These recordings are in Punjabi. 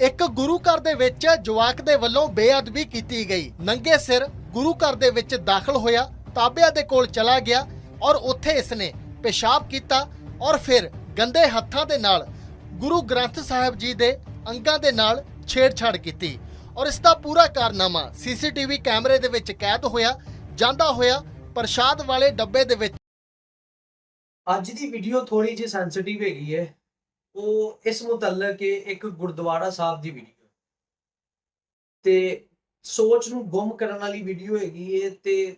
ਇੱਕ ਗੁਰੂ ਘਰ ਦੇ ਵਿੱਚ ਜਵਾਕ ਦੇ ਵੱਲੋਂ ਬੇਅਦਬੀ ਕੀਤੀ ਗਈ। ਨੰਗੇ ਸਿਰ ਗੁਰੂ ਘਰ ਦੇ ਵਿੱਚ ਦਾਖਲ ਹੋਇਆ, ਤਾਬਿਆਂ ਦੇ ਕੋਲ ਚਲਾ ਗਿਆ ਔਰ ਉੱਥੇ ਇਸਨੇ ਪਿਸ਼ਾਬ ਕੀਤਾ ਔਰ ਫਿਰ ਗੰਦੇ ਹੱਥਾਂ ਦੇ ਨਾਲ ਗੁਰੂ ਗ੍ਰੰਥ ਸਾਹਿਬ ਜੀ ਦੇ ਅੰਗਾਂ ਦੇ ਨਾਲ ਛੇੜਛਾੜ ਕੀਤੀ ਔਰ ਇਸ ਦਾ ਪੂਰਾ ਕਾਰਨਾਮਾ ਸੀਸੀਟੀਵੀ ਕੈਮਰੇ ਦੇ ਵਿੱਚ ਕੈਦ ਹੋਇਆ, ਜਾਂਦਾ ਹੋਇਆ ਪ੍ਰਸ਼ਾਦ ਵਾਲੇ ਡੱਬੇ ਦੇ ਵਿੱਚ ਅੱਜ ਦੀ ਵੀਡੀਓ ਥੋੜੀ ਜਿਹੀ ਸੈਂਸਿਟਿਵ ਹੈਗੀ ਹੈ। ਉਹ ਇਸ ਮੁਤਲਕ ਹੈ ਇੱਕ ਗੁਰਦੁਆਰਾ ਸਾਹਿਬ ਦੀ ਵੀਡੀਓ ਤੇ ਸੋਚ ਨੂੰ ਗੁੰਮ ਕਰਨ ਵਾਲੀ ਵੀਡੀਓ ਹੈਗੀ ਹੈ ਤੇ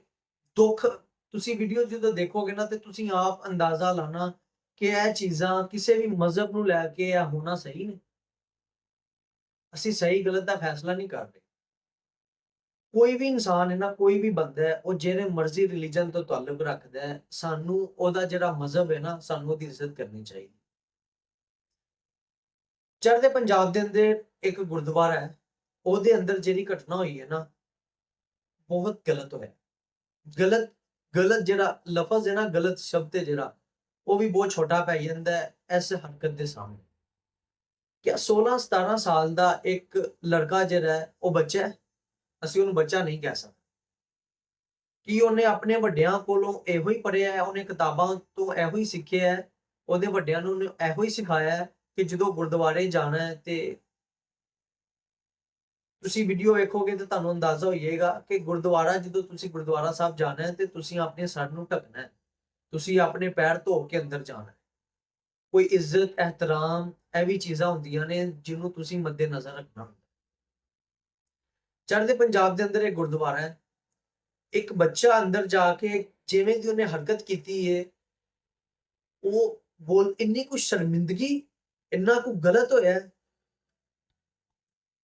ਦੁੱਖ, ਤੁਸੀਂ ਵੀਡੀਓ ਜਦੋਂ ਦੇਖੋਗੇ ਨਾ ਤੇ ਤੁਸੀਂ ਆਪ ਅੰਦਾਜ਼ਾ ਲਾਣਾ ਕਿ ਇਹ ਚੀਜ਼ਾਂ ਕਿਸੇ ਵੀ ਮਜ਼ਹਬ ਨੂੰ ਲੈ ਕੇ ਇਹ ਹੋਣਾ ਸਹੀ ਨਹੀਂ ਅਸੀਂ ਸਹੀ, ਗਲਤ ਦਾ ਫੈਸਲਾ ਨਹੀਂ ਕਰਦੇ। ਕੋਈ ਵੀ ਇਨਸਾਨ ਹੈ ਨਾ, ਕੋਈ ਵੀ ਬੰਦਾ ਹੈ, ਉਹ ਜਿਹੜੇ ਮਰਜ਼ੀ ਰਿਲੀਜਨ ਤੋਂ ਤਾਲੁਕ ਰੱਖਦਾ ਹੈ, ਸਾਨੂੰ ਉਹਦਾ ਜਿਹੜਾ ਮਜ਼ਹਬ ਹੈ ਨਾ, ਸਾਨੂੰ ਉਹਦੀ ਇੱਜ਼ਤ ਕਰਨੀ ਚਾਹੀਦੀ। ਚੜ੍ਹਦੇ ਪੰਜਾਬ ਦੇ ਅੰਦਰ ਇੱਕ ਗੁਰਦੁਆਰਾ ਹੈ, ਉਹਦੇ ਅੰਦਰ ਜਿਹੜੀ ਘਟਨਾ ਹੋਈ ਹੈ ਨਾ, ਬਹੁਤ ਗਲਤ ਹੋਇਆ। ਗਲਤ ਗਲਤ ਜਿਹੜਾ ਲਫ਼ਜ਼ ਹੈ ਨਾ, ਗਲਤ ਸ਼ਬਦ ਹੈ ਜਿਹੜਾ, ਉਹ ਵੀ ਬਹੁਤ ਛੋਟਾ ਪੈ ਜਾਂਦਾ ਹੈ ਇਸ ਹਰਕਤ ਦੇ ਸਾਹਮਣੇ। ਕਿ 16 17 ਸਾਲ ਦਾ ਇੱਕ ਲੜਕਾ ਜਿਹੜਾ ਹੈ, ਉਹ ਬੱਚਾ ਹੈ, ਅਸੀਂ ਉਹਨੂੰ ਬੱਚਾ ਨਹੀਂ ਕਹਿ ਸਕਦੇ। ਕਿ ਉਹਨੇ ਆਪਣੇ ਵੱਡਿਆਂ ਕੋਲੋਂ ਇਹੋ ਹੀ ਪੜ੍ਹਿਆ ਹੈ, ਉਹਨੇ ਕਿਤਾਬਾਂ ਤੋਂ ਇਹੋ ਹੀ ਸਿੱਖਿਆ ਹੈ, ਉਹਦੇ ਵੱਡਿਆਂ ਨੂੰ ਉਹਨੇ ਇਹੋ ਹੀ ਸਿਖਾਇਆ ਹੈ ਕਿ ਜਦੋਂ ਗੁਰਦੁਆਰੇ ਜਾਣਾ ਹੈ ਤੇ ਤੁਸੀਂ ਵੀਡੀਓ ਵੇਖੋਗੇ ਤਾਂ ਤੁਹਾਨੂੰ ਅੰਦਾਜ਼ਾ ਹੋ ਜਾਏਗਾ ਕਿ ਗੁਰਦੁਆਰਾ, ਜਦੋਂ ਤੁਸੀਂ ਗੁਰਦੁਆਰਾ ਸਾਹਿਬ ਜਾਣਾ ਹੈ ਤੇ ਤੁਸੀਂ ਆਪਣੇ ਸਰ ਨੂੰ ਢੱਕਣਾ ਹੈ, ਤੁਸੀਂ ਆਪਣੇ ਪੈਰ ਧੋ ਕੇ ਅੰਦਰ ਜਾਣਾ ਹੈ। ਕੋਈ ਇੱਜ਼ਤ ehtaram ਇਹ ਵੀ ਚੀਜ਼ਾਂ ਹੁੰਦੀਆਂ ਨੇ ਜਿਹਨੂੰ ਤੁਸੀਂ ਮੱਦੇ ਨਜ਼ਰ ਰੱਖਣਾ ਹੁੰਦਾ ਚੜ੍ਹਦੇ ਪੰਜਾਬ ਦੇ ਅੰਦਰ ਇੱਕ ਗੁਰਦੁਆਰਾ ਹੈ। ਇੱਕ ਬੱਚਾ ਅੰਦਰ ਜਾ ਕੇ ਜਿਵੇਂ ਦੀ ਉਹਨੇ ਹਰਕਤ ਕੀਤੀ ਹੈ ਉਹ ਬੋਲ ਇੰਨੀ ਕੁ ਸ਼ਰਮਿੰਦਗੀ ਇੰਨਾ ਕੁ ਗਲਤ ਹੋਇਆ ਹੈ।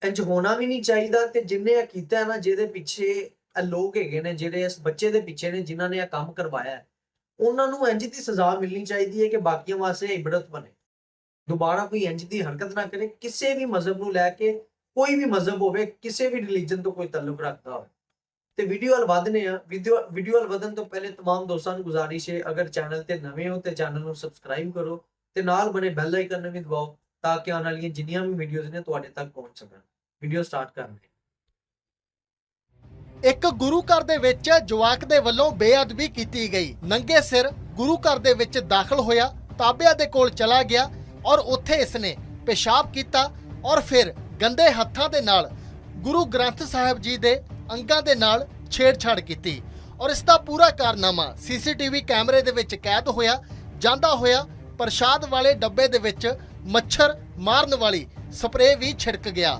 ਇੰਝ ਹੋਣਾ ਵੀ ਨਹੀਂ ਚਾਹੀਦਾ ਤੇ ਜਿੰਨੇ ਇਹ ਕੀਤਾ ਹੈ ਨਾ ਜਿਹਦੇ ਪਿੱਛੇ ਇਹ ਲੋਕ ਹੈਗੇ ਨੇ ਜਿਹੜੇ ਇਸ ਬੱਚੇ ਦੇ ਪਿੱਛੇ ਨੇ ਜਿਨ੍ਹਾਂ ਨੇ ਇਹ ਕੰਮ ਕਰਵਾਇਆ ਹੈ, ਉਹਨਾਂ ਨੂੰ ਇੰਝ ਦੀ ਸਜ਼ਾ ਮਿਲਣੀ ਚਾਹੀਦੀ ਹੈ ਕਿ ਬਾਕੀਆਂ ਵਾਸਤੇ ਇਬਰਤ ਬਣੇ ਦੁਬਾਰਾ ਕੋਈ ਇੰਝ ਦੀ ਹਰਕਤ ਨਾ ਕਰੇ ਕਿਸੇ ਵੀ ਮਜ਼ਹਬ ਨੂੰ ਲੈ ਕੇ ਕੋਈ ਵੀ ਮਜ਼ਹਬ ਹੋਵੇ ਕਿਸੇ ਵੀ ਰਿਲੀਜਨ ਤੋਂ ਕੋਈ ਤਾਲੁਕ ਰੱਖਦਾ ਹੋਵੇ ਤੇ ਵੀਡੀਓ ਹਲ ਵਧਨੇ ਆ ਵੀਡੀਓ ਵੀਡੀਓ ਹਲ ਵਧਣ ਤੋਂ ਪਹਿਲੇ तमाम ਦੋਸਤਾਂ ਨੂੰ ਗੁਜ਼ਾਰਿਸ਼ ਹੈ ਅਗਰ ਚੈਨਲ ਤੇ ਨਵੇਂ ਹੋ ਤੇ ਚੈਨਲ ਨੂੰ ਸਬਸਕ੍ਰਾਈਬ ਕਰੋ ਤੇ ਨਾਲ ਬਣੇ ਬੈਲ ਆਈਕਨ ਨੂੰ ਵੀ ਦਬਾਓ ਤਾਂ ਕਿ ਆਉਣ ਵਾਲੀਆਂ ਜਿੰਨੀਆਂ ਵੀ ਵੀਡੀਓਜ਼ ਨੇ ਤੁਹਾਡੇ ਤੱਕ ਪਹੁੰਚ ਸਕਣ। ਵੀਡੀਓ ਸਟਾਰਟ ਕਰਨੀ ਇੱਕ ਗੁਰੂ ਘਰ ਦੇ ਵਿੱਚ ਜਵਾਕ ਦੇ ਵੱਲੋਂ ਬੇਅਦਬੀ ਕੀਤੀ ਗਈ। ਨੰਗੇ ਸਿਰ ਗੁਰੂ ਘਰ ਦੇ ਵਿੱਚ ਦਾਖਲ ਹੋਇਆ, ਤਾਬਿਆਂ ਦੇ ਕੋਲ ਚਲਾ ਗਿਆ ਔਰ ਉੱਥੇ ਇਸਨੇ ਪਿਸ਼ਾਬ ਕੀਤਾ ਔਰ ਫਿਰ ਗੰਦੇ ਹੱਥਾਂ ਦੇ ਨਾਲ ਗੁਰੂ ਗ੍ਰੰਥ ਸਾਹਿਬ ਜੀ ਦੇ ਅੰਗਾਂ ਦੇ ਨਾਲ ਛੇੜਛਾੜ ਕੀਤੀ ਔਰ ਇਸ ਦਾ ਪੂਰਾ ਕਾਰਨਾਮਾ ਸੀਸੀਟੀਵੀ ਕੈਮਰੇ ਦੇ ਵਿੱਚ ਕੈਦ ਹੋਇਆ, ਜਾਂਦਾ ਹੋਇਆ ਪ੍ਰਸ਼ਾਦ ਵਾਲੇ ਡੱਬੇ ਦੇ ਵਿੱਚ ਮੱਛਰ ਮਾਰਨ ਵਾਲੀ ਸਪਰੇਅ ਵੀ ਛਿੜਕ ਗਿਆ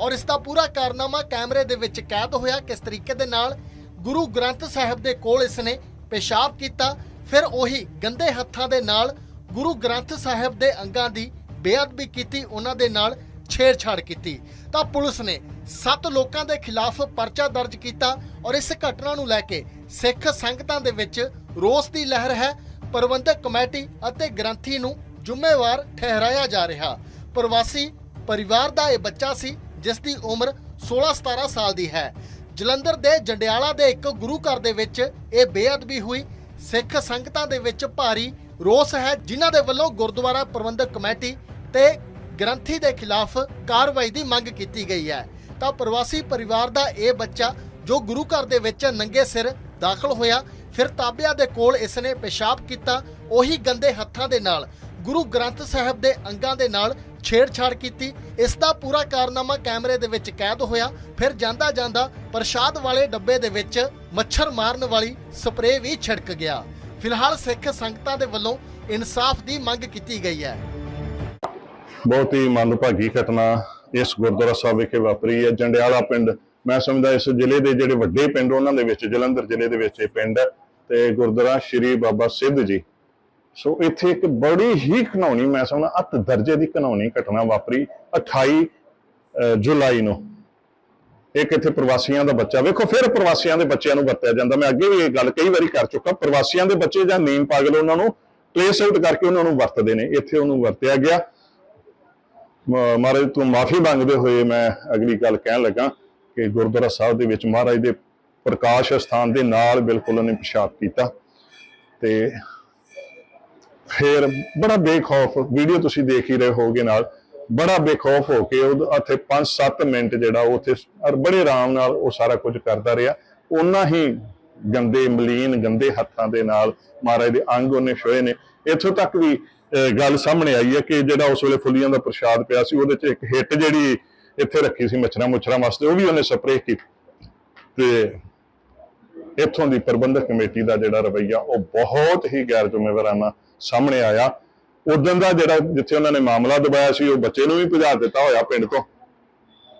ਔਰ ਇਸ ਦਾ ਪੂਰਾ ਕਾਰਨਾਮਾ ਕੈਮਰੇ ਦੇ ਵਿੱਚ ਕੈਦ ਹੋਇਆ। ਕਿਸ ਤਰੀਕੇ ਦੇ ਨਾਲ? ਗੁਰੂ ਗ੍ਰੰਥ ਸਾਹਿਬ ਦੇ ਕੋਲ ਇਸਨੇ ਪੇਸ਼ਾਬ ਕੀਤਾ। ਫਿਰ ਉਹੀ ਗੰਦੇ ਹੱਥਾਂ ਦੇ ਨਾਲ ਗੁਰੂ ਗ੍ਰੰਥ ਸਾਹਿਬ ਦੇ ਅੰਗਾਂ ਦੀ ਬੇਅਦਬੀ ਕੀਤੀ, ਉਹਨਾਂ ਦੇ ਨਾਲ ਛੇੜਛਾੜ ਕੀਤੀ। ਤਾਂ ਪੁਲਿਸ ਨੇ ਸੱਤ ਲੋਕਾਂ ਦੇ ਖਿਲਾਫ ਪਰਚਾ ਦਰਜ ਕੀਤਾ ਔਰ ਇਸ ਘਟਨਾ ਨੂੰ ਲੈ ਕੇ ਸਿੱਖ ਸੰਗਤਾਂ ਦੇ ਵਿੱਚ ਰੋਸ ਦੀ ਲਹਿਰ ਹੈ। ਪ੍ਰਬੰਧਕ ਕਮੇਟੀ ਅਤੇ ਗ੍ਰੰਥੀ ਨੂੰ ਜ਼ਿੰਮੇਵਾਰ ਠਹਿਰਾਇਆ ਜਾ ਰਿਹਾ। ਪ੍ਰਵਾਸੀ ਪਰਿਵਾਰ ਦਾ ਇਹ ਬੱਚਾ ਸੀ, ਜਿਸ ਦੀ ਉਮਰ 16-17 ਸਾਲ ਦੀ ਹੈ। ਜਲੰਧਰ ਦੇ ਜੰਡਿਆਲਾ ਦੇ ਇੱਕ ਗੁਰੂ ਘਰ ਦੇ ਵਿੱਚ ਇਹ ਬੇਅਦਬੀ ਹੋਈ। ਸਿੱਖ ਸੰਗਤਾਂ ਦੇ ਵਿੱਚ ਭਾਰੀ ਰੋਸ ਹੈ, ਜਿਨ੍ਹਾਂ ਦੇ ਵੱਲੋਂ ਗੁਰਦੁਆਰਾ ਪ੍ਰਬੰਧਕ ਕਮੇਟੀ ਤੇ ਗ੍ਰੰਥੀ ਦੇ ਖਿਲਾਫ ਕਾਰਵਾਈ ਦੀ ਮੰਗ ਕੀਤੀ ਗਈ ਹੈ। ਤਾਂ ਪ੍ਰਵਾਸੀ ਪਰਿਵਾਰ ਦਾ ਇਹ ਬੱਚਾ ਜੋ ਗੁਰੂ ਘਰ ਦੇ ਵਿੱਚ ਨੰਗੇ ਸਿਰ ਦਾਖਲ ਹੋਇਆ ਫਿਰ ਤਾਬਿਆਂ ਦੇ ਕੋਲ ਇਸਨੇ ਪਿਸ਼ਾਬ ਕੀਤਾ, ਉਹੀ ਗੰਦੇ ਹੱਥਾਂ ਦੇ ਨਾਲ, ਗੁਰੂ ਗ੍ਰੰਥ ਸਾਹਿਬ ਦੇ ਅੰਗਾਂ ਦੇ ਨਾਲ ਛੇੜਛਾੜ ਕੀਤੀ। ਇਸ ਦਾ ਪੂਰਾ ਕਾਰਨਾਮਾ ਕੈਮਰੇ ਦੇ ਵਿੱਚ ਕੈਦ ਹੋਇਆ। ਫਿਰ ਜਾਂਦਾ ਜਾਂਦਾ ਪ੍ਰਸ਼ਾਦ ਵਾਲੇ ਡੱਬੇ ਦੇ ਵਿੱਚ ਮੱਛਰ ਮਾਰਨ ਵਾਲੀ ਸਪਰੇਅ ਵੀ ਛਿੜਕ ਗਿਆ। ਫਿਲਹਾਲ ਸਿੱਖ ਸੰਗਤਾਂ ਦੇ ਵੱਲੋਂ ਇਨਸਾਫ ਦੀ ਮੰਗ ਕੀਤੀ ਗਈ ਹੈ। ਬਹੁਤ ਹੀ ਮੰਦਭਾਗੀ ਘਟਨਾ ਇਸ ਗੁਰਦੁਆਰਾ ਸਾਹਿਬ ਵਿਖੇ ਵਾਪਰੀ ਹੈ। ਜੰਡਿਆਲਾ ਪਿੰਡ, ਮੈਂ ਸਮਝਦਾ ਇਸ ਜ਼ਿਲ੍ਹੇ ਦੇ ਜਿਹੜੇ ਵੱਡੇ ਪਿੰਡ, ਉਹਨਾਂ ਦੇ ਵਿੱਚ, ਜਲੰਧਰ ਜ਼ਿਲ੍ਹੇ ਦੇ ਵਿੱਚ ਇਹ ਪਿੰਡ ਹੈ। ਤੇ ਗੁਰਦੁਆਰਾ ਸ਼੍ਰੀ ਬਾਬਾ ਸਿੱਧ ਜੀ। ਸੋ ਇੱਥੇ ਇੱਕ ਬੜੀ ਹੀ ਘਨਾਉਣੀ ਮੈਂ ਸਮਝਦਾ, ਅਤ ਦਰਜੇ ਦੀ ਘਨਾਉਣੀ ਘਟਨਾ ਵਾਪਰੀ 28 ਜੁਲਾਈ ਨੂੰ। ਇੱਕ ਇੱਥੇ ਪ੍ਰਵਾਸੀਆਂ ਦਾ ਬੱਚਾ। ਵੇਖੋ, ਫਿਰ ਪ੍ਰਵਾਸੀਆਂ ਦੇ ਬੱਚਿਆਂ ਨੂੰ ਵਰਤਿਆ ਜਾਂਦਾ। ਮੈਂ ਅੱਗੇ ਵੀ ਇਹ ਗੱਲ ਕਈ ਵਾਰੀ ਕਰ ਚੁੱਕਾ, ਪ੍ਰਵਾਸੀਆਂ ਦੇ ਬੱਚੇ ਜਾਂ ਨੀਮ ਪਾਗਲ ਉਹਨਾਂ ਨੂੰ ਟ੍ਰੇਸ ਆਊਟ ਕਰਕੇ ਉਹਨਾਂ ਨੂੰ ਵਰਤਦੇ ਨੇ। ਇੱਥੇ ਉਹਨੂੰ ਵਰਤਿਆ ਗਿਆ। ਮਹਾਰਾਜ ਤੋਂ ਮਾਫੀ ਮੰਗਦੇ ਹੋਏ ਮੈਂ ਅਗਲੀ ਗੱਲ ਕਹਿਣ ਲੱਗਾ ਕਿ ਗੁਰਦੁਆਰਾ ਸਾਹਿਬ ਦੇ ਵਿੱਚ ਮਹਾਰਾਜ ਦੇ ਪ੍ਰਕਾਸ਼ ਸਥਾਨ ਦੇ ਨਾਲ ਬਿਲਕੁਲ ਉਹਨੇ ਪਿਸ਼ਾਬ ਕੀਤਾ ਤੇ ਫਿਰ ਬੜਾ ਬੇਖੌਫ ਵੀਡੀਓ ਤੁਸੀਂ ਦੇਖ ਹੀ ਰਹੇ ਹੋਗੇ ਨਾਲ ਬੜਾ ਬੇਖੌਫ ਹੋ ਕੇ ਉਹ ਉੱਥੇ 5-7 ਮਿੰਟ ਜਿਹੜਾ ਉਹ ਉੱਥੇ ਔਰ ਬੜੇ ਆਰਾਮ ਨਾਲ ਉਹ ਸਾਰਾ ਕੁਝ ਕਰਦਾ ਰਿਹਾ। ਉਹਨਾਂ ਹੀ ਗੰਦੇ ਮਲੀਨ ਗੰਦੇ ਹੱਥਾਂ ਦੇ ਨਾਲ ਮਹਾਰਾਜ ਦੇ ਅੰਗ ਉਹਨੇ ਛੋਏ ਨੇ। ਇੱਥੋਂ ਤੱਕ ਵੀ ਅਹ, ਗੱਲ ਸਾਹਮਣੇ ਆਈ ਹੈ ਕਿ ਜਿਹੜਾ ਉਸ ਵੇਲੇ ਫੁੱਲੀਆਂ ਦਾ ਪ੍ਰਸ਼ਾਦ ਪਿਆ ਸੀ ਉਹਦੇ 'ਚ ਇੱਕ ਹਿੱਟ ਜਿਹੜੀ ਇੱਥੇ ਰੱਖੀ ਸੀ ਮੱਛਰਾਂ ਮੁੱਛਰਾਂ ਵਾਸਤੇ ਉਹ ਵੀ ਉਹਨੇ ਸਪਰੇਅ ਕੀਤੀ। ਤੇ ਇੱਥੋਂ ਦੀ ਪ੍ਰਬੰਧਕ ਕਮੇਟੀ ਦਾ ਜਿਹੜਾ ਰਵੱਈਆ, ਉਹ ਬਹੁਤ ਹੀ ਗੈਰ ਜ਼ਿੰਮੇਵਾਰਾਨਾ ਸਾਹਮਣੇ ਆਇਆ। ਉਦੋਂ ਦਾ ਜਿਹੜਾ ਜਿੱਥੇ ਉਹਨਾਂ ਨੇ ਮਾਮਲਾ ਦਬਾਇਆ ਸੀ, ਉਹ ਬੱਚੇ ਨੂੰ ਵੀ ਭਜਾ ਦਿੱਤਾ ਹੋਇਆ ਪਿੰਡ ਤੋਂ।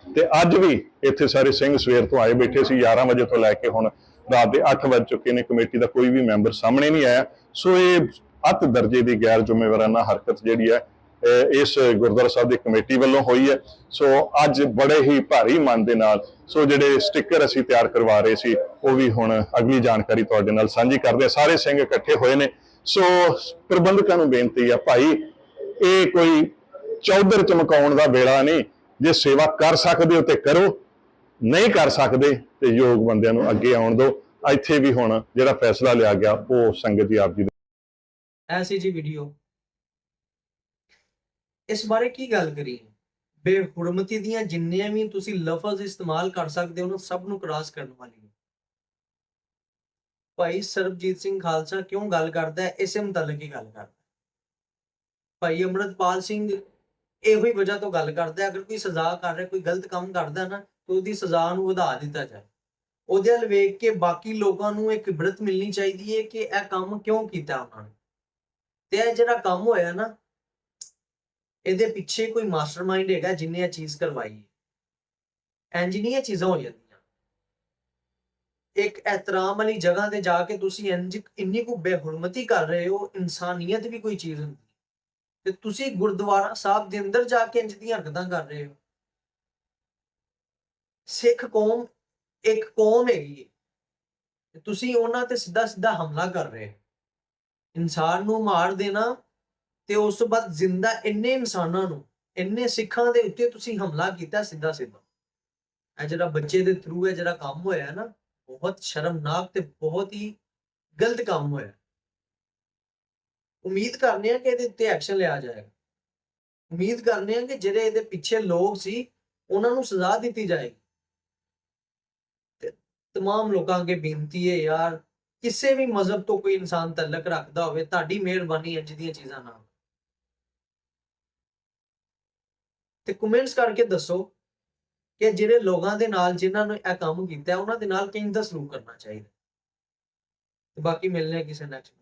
ਤੇ ਅੱਜ ਵੀ ਇੱਥੇ ਸਾਰੇ ਸਿੰਘ ਸਵੇਰ ਤੋਂ ਆਏ ਬੈਠੇ ਸੀ 11 ਵਜੇ ਤੋਂ ਲੈ ਕੇ ਹੁਣ ਰਾਤ ਦੇ 8 ਵੱਜ ਚੁੱਕੇ ਨੇ, ਕਮੇਟੀ ਦਾ ਕੋਈ ਵੀ ਮੈਂਬਰ ਸਾਹਮਣੇ ਨਹੀਂ ਆਇਆ। ਸੋ ਇਹ ਅਤ ਦਰਜੇ ਦੀ ਗੈਰ ਜ਼ਿੰਮੇਵਾਰਾਨਾ ਹਰਕਤ ਜਿਹੜੀ ਹੈ ਇਸ ਗੁਰਦੁਆਰਾ ਸਾਹਿਬ ਦੀ ਕਮੇਟੀ ਵੱਲੋਂ ਹੋਈ ਹੈ। ਸੋ ਅੱਜ ਬੜੇ ਹੀ ਭਾਰੀ ਮਨ ਦੇ ਨਾਲ, ਸੋ ਜਿਹੜੇ ਸਟicker ਅਸੀਂ ਤਿਆਰ ਕਰਵਾ ਰਹੇ ਸੀ, ਉਹ ਵੀ ਹੁਣ ਅਗਲੀ ਜਾਣਕਾਰੀ ਤੁਹਾਡੇ ਨਾਲ ਸਾਂਝੀ ਕਰਦੇ ਹਾਂ। ਸਾਰੇ ਸਿੰਘ ਇਕੱਠੇ ਹੋਏ ਨੇ। ਸੋ ਪ੍ਰਬੰਧਕਾਂ ਨੂੰ ਬੇਨਤੀ ਆ, ਭਾਈ, ਇਹ ਕੋਈ ਚੌਧਰ ਚਮਕਾਉਣ ਦਾ ਵੇਲਾ ਨਹੀਂ, ਜੇ ਸੇਵਾ ਕਰ ਸਕਦੇ ਹੋ ਤੇ ਕਰੋ, ਨਹੀਂ ਕਰ ਸਕਦੇ ਤੇ ਯੋਗ ਬੰਦਿਆਂ ਨੂੰ ਅੱਗੇ ਆਉਣ ਦਿਓ। ਇੱਥੇ ਵੀ ਹੁਣ ਜਿਹੜਾ ਫੈਸਲਾ ਲਿਆ ਗਿਆ, ਉਹ ਸੰਗਤ ਜੀ ਆਪ ਜੀ ਐਸੀ ਜੀ ਵੀਡੀਓ ਇਸ ਬਾਰੇ ਕੀ ਗੱਲ ਕਰੀਏ ਬੇਹੁਰਮਤੀ ਦੀਆਂ ਜਿੰਨੀਆਂ ਵੀ ਤੁਸੀਂ ਲਫ਼ਜ਼ ਇਸਤੇਮਾਲ ਕਰ ਸਕਦੇ ਹੋ ਉਹਨਾਂ ਸਭ ਨੂੰ ਕ੍ਰਾਸ ਕਰਨ ਵਾਲੀ ਹੈ। ਭਾਈ ਸਰਬਜੀਤ ਸਿੰਘ ਖਾਲਸਾ ਕਿਉਂ ਗੱਲ ਕਰਦਾ ਹੈ? ਇਸੇ ਮੁਤਲਕ ਹੀ ਗੱਲ ਕਰਦਾ ਭਾਈ ਅਮਰਤਪਾਲ ਸਿੰਘ ਇਹੋ ਹੀ ਵਜ੍ਹਾ ਤੋਂ ਗੱਲ ਕਰਦਾ ਅਗਰ ਕੋਈ ਸਜ਼ਾ ਕਰ ਰਿਹਾ, ਕੋਈ ਗਲਤ ਕੰਮ ਕਰਦਾ ਨਾ, ਤਾਂ ਉਹਦੀ ਸਜ਼ਾ ਨੂੰ ਵਧਾ ਦਿੱਤਾ ਜਾਏ। ਉਹਦੇ ਵੱਲ ਵੇਖ ਕੇ ਬਾਕੀ ਲੋਕਾਂ ਨੂੰ ਇੱਕ ਇਬਰਤ ਮਿਲਣੀ ਚਾਹੀਦੀ ਹੈ ਕਿ ਇਹ ਕੰਮ ਕਿਉਂ ਕੀਤਾ ਉਹਨਾਂ ਨੇ। ਤੇ ਇਹ ਜਿਹੜਾ ਕੰਮ ਹੋਇਆ ਨਾ ਇਹਦੇ ਪਿੱਛੇ ਕੋਈ ਮਾਸਟਰਮਾਈਂਡ ਹੈਗਾ ਜਿਨੇ ਇਹ ਚੀਜ਼ ਕਰਵਾਈ ਹੈ। ਇੰਜ ਨਹੀਂ ਇਹ ਚੀਜ਼ਾਂ ਹੋ ਜਾਂਦੀਆਂ। ਇੱਕ ਇਤਰਾਮ ਵਾਲੀ ਜਗ੍ਹਾ ਤੇ ਜਾ ਕੇ ਤੁਸੀਂ ਇੰਜ ਇੰਨੀ ਕੁ ਬੇਹੁਰਮਤੀ ਕਰ ਰਹੇ ਹੋ, ਇਨਸਾਨੀਅਤ ਵੀ ਕੋਈ ਚੀਜ਼ ਹੁੰਦੀ ਤੇ ਤੁਸੀਂ ਗੁਰਦੁਆਰਾ ਸਾਹਿਬ ਦੇ ਅੰਦਰ ਜਾ ਕੇ ਇੰਜ ਦੀਆਂ ਹਰਕਤਾਂ ਕਰ ਰਹੇ ਹੋ। ਸਿੱਖ ਕੌਮ ਇੱਕ ਕੌਮ ਹੈਗੀ ਹੈ। ਤੁਸੀਂ ਉਹਨਾਂ ਤੇ ਸਿੱਧਾ ਸਿੱਧਾ ਹਮਲਾ ਕਰ ਰਹੇ ਹੋ। ਇਨਸਾਨ ਨੂੰ ਮਾਰ ਦੇਣਾ ਤੇ ਉਸ ਤੋਂ ਬਾਅਦ ਜ਼ਿੰਦਾ ਇੰਨੇ ਇਨਸਾਨਾਂ ਨੂੰ ਇੰਨੇ ਸਿੱਖਾਂ ਦੇ ਉੱਤੇ ਤੁਸੀਂ ਹਮਲਾ ਕੀਤਾ ਸਿੱਧਾ ਸਿੱਧਾ ਇਹ ਜਿਹੜਾ ਬੱਚੇ ਦੇ ਥਰੂ ਹੈ ਜਿਹੜਾ ਕੰਮ ਹੋਇਆ ਹੈ ਨਾ ਬਹੁਤ ਸ਼ਰਮਨਾਕ ਤੇ ਬਹੁਤ ਹੀ ਗਲਤ ਕੰਮ ਹੋਇਆ ਉਮੀਦ ਕਰਨੇ ਆ ਕਿ ਇਹਦੇ ਉੱਤੇ ਐਕਸ਼ਨ ਲਿਆ ਜਾਏਗਾ ਉਮੀਦ ਕਰਨੇ ਆ ਕਿ ਜਿਹੜੇ ਇਹਦੇ ਪਿੱਛੇ ਲੋਕ ਸੀ ਉਹਨਾਂ ਨੂੰ ਸਜ਼ਾ ਦਿੱਤੀ ਜਾਏਗੀ ਤੇ तमाम ਲੋਕਾਂ ਅੱਗੇ ਬੇਨਤੀ ਹੈ ਯਾਰ ਕਿਸੇ ਵੀ ਮਜ਼ਹਬ ਤੋਂ ਕੋਈ ਇਨਸਾਨ ਤਲਕ ਰੱਖਦਾ ਹੋਵੇ ਤੁਹਾਡੀ ਮਿਹਰਬਾਨੀ ਇੰਜ ਦੀਆਂ ਚੀਜ਼ਾਂ ਨਾਲ ਤੇ ਕਮੈਂਟਸ ਕਰਕੇ ਦੱਸੋ ਕਿ ਜਿਹੜੇ ਲੋਕਾਂ ਦੇ ਨਾਲ ਜਿਨ੍ਹਾਂ ਨੇ ਇਹ ਕੰਮ ਕੀਤਾ, ਉਹਨਾਂ ਦੇ ਨਾਲ ਕਿੰਜ ਦਾ ਸਲੂਕ ਕਰਨਾ ਚਾਹੀਦਾ? ਤੇ ਬਾਕੀ ਮਿਲਨੇ ਕਿਸੇ ਨੈਕਸਟ